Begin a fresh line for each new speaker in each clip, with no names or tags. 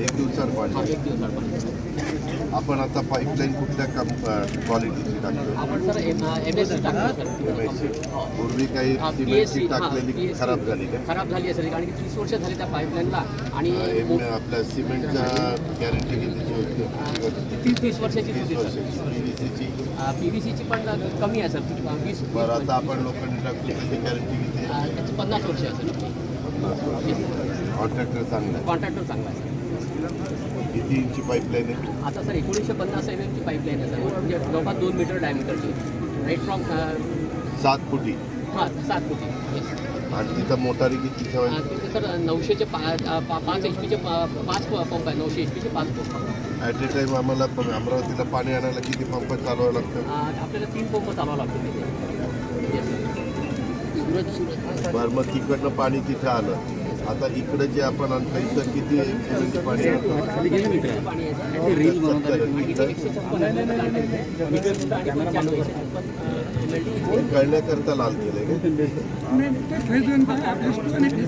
एक दिवसात पाणी आपण आता पाईपलाईन कुठल्या कम क्वालिटीची टाकतो
एम एस सी.
पूर्वी काही सिमेंटची टाकलेली. खराब झाली
खराब झाली असेल कारण की तीस वर्ष झाली त्या पाईपलाईनला आणि
आपल्या सिमेंटच्या गॅरंटी कितीची होती.
तीस तीस वर्षाची.
तीस वर्षाची
पी व्ही सीची पण कमी आहे सर. ती वीस
बरं आता आपण लोकांनी टाकतो त्याची गॅरंटी किती
त्याची पन्नास वर्ष सर.
कॉन्ट्रॅक्टर चांगला
कॉन्ट्रॅक्टर चांगला आहे
किती इंची पाईपलाईन आहे?
आता सर एकोणीसशे पन्नास एम एमची पाईपलाईन आहे सर. म्हणजे जवळपास दोन मीटर डायमीटरची राईट फ्रॉम
सात फुटी.
हां सात फुटी. येस
आणि तिथं मोटारी
तिथे सर नऊशेचे पा पाच एच पीचे पाच पंप आहे. नऊशे एच पीचे पाच पंप.
ॲट ए टाईम आम्हाला प- अमरावतीला पाणी आणायला किती पंप चालवावं लागतं
आपल्याला तीन पंप चालवावं लागतील तिथे येस
बरं मग तिकडनं पाणी तिथं आलं. आता इकडे जे आपण आणतो इथं किती पाणी कळण्याकरता लाल केलंय का?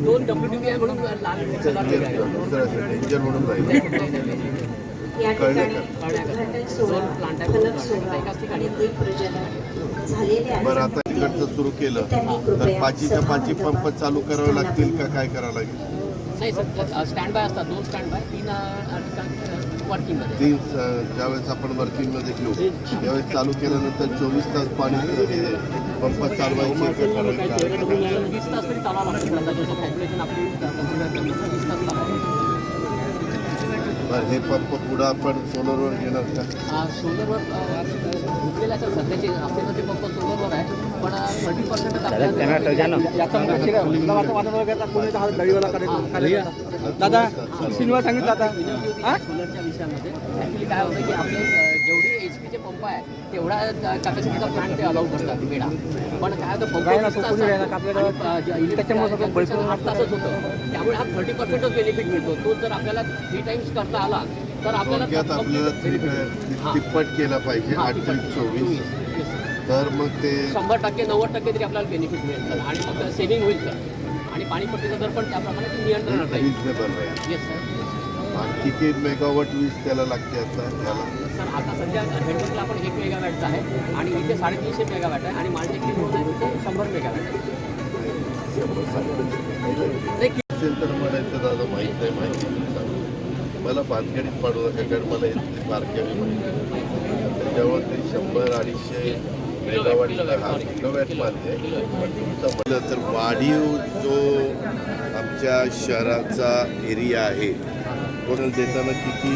दोन डब्ल्यू टी आहे म्हणून लाल कलर वेगळा आहे.
दुसरं डेंजर म्हणून राहील.
नाही,
बरं आता इकडचं सुरू केलं. तर पाचीच्या पाची पंप चालू करावे लागतील का? काय करावं लागेल?
नाही सर स्टँड बाय असतात दोन स्टँड बाय तीन
ज्यावेळेस आपण वर्किंगमध्ये घेऊ त्यावेळेस चालू केल्यानंतर चोवीस तास पाणी पंप चालवायचे का? करायचे काय?
वीस तास तरी चालावं लागतं आता जसं पॉप्युलेशन आपली कन्सिडर केली तर वीस तास चालावं
बरं हे पंप पुढं आपण सोलरवर घेणार का?
सोलरवर झुकलेला सर सध्याचे असलेलं ते पंप सोलरवर आहे पण थर्टी पर्सेंट
दादा सिनेमा सांगितलं आता.
सोलरच्या विषयामध्ये ॲक्च्युली काय होतं की आपले जेवढे एच पीचे पंप आहे तेवढा कॅपॅसिटीचा प्लांट ते अलाउ करतात वेळा पण काय होतं पंप आठ तासच होतं. त्यामुळे हा थर्टी पर्सेंटच बेनिफिट मिळतो. तो जर आपल्याला थ्री टाइम्स करता आला तर आपल्याला
तिप्पट केलं पाहिजे
हा,
आठ चोवीस. तर मग ते
शंभर टक्के नव्वद टक्के तरी आपल्याला बेनिफिट मिळेल सर आणि मग सेव्हिंग होईल सर आणि पाणीपट्टीचा दर पण त्याप्रमाणे ते नियंत्रणात राहील. येस सर
किती मेगावॉट वीज त्याला लागते आता याला
सर आता सध्या हेडवर्कला आपण एक मेगावॅटचा आहे आणि इथे साडेतीनशे मेगावॅट आहे आणि आहे तिथे शंभर मेगावॅट आहे नाही, कि-
असेल तर म्हणायचं दादा माहीत नाही माहिती नाही सांग. मला भानगडीत पाडू नका कारण मला हे बारक्याने माहिती. त्याच्यावर ते शंभर अडीचशे मेगावॅट हा किलोवॅट मान्य आहे. पण तुमचं म्हणलं तर वाढीव जो आमच्या शहराचा एरिया आहे तो देताना किती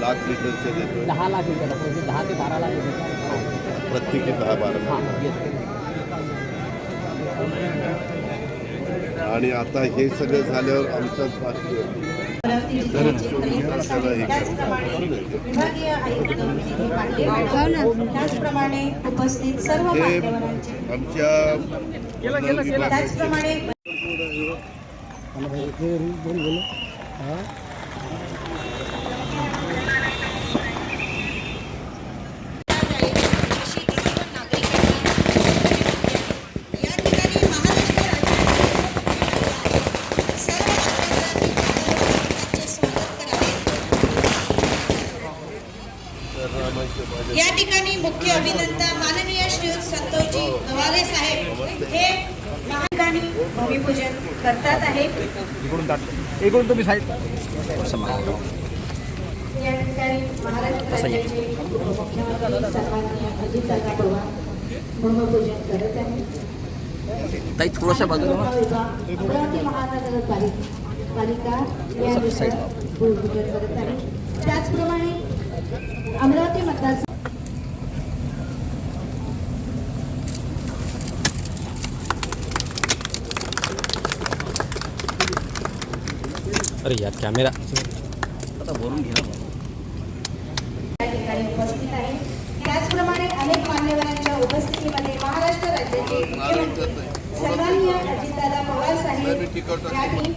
लाख लिटरचे देतो
दहा लाख लिटर म्हणजे दहा ते बारा लाख लिटर
प्रत्येकी दहा बारा
हां
लाख. आणि आता हे सगळं झाल्यावर
कलेक्टर साहेब, त्याचप्रमाणे उपस्थित सर्व
हे आमच्या
त्याचप्रमाणे
या ठिकाणी मुख्य अभिनंता माननीय श्री संतोषजी नवाले साहेब हे
ठिकाणी भूमिपूजन करतात आहे.
इकडून तुम्ही
या. ठिकाणी भूमिपूजन करत आहे.
ताई थोडंसं बाजूला
अमरावती महानगरपालिका पालिका या ठिकाणी भूमिपूजन करत आहे. त्याचप्रमाणे अमरावती मतदार
अरे यार कॅमेरा
या ठिकाणी उपस्थित आहे. त्याचप्रमाणे अनेक मान्यवरांच्या उपस्थितीमध्ये महाराष्ट्र राज्याचे सन्माननीय अजितदादा पवार साहेब यांनी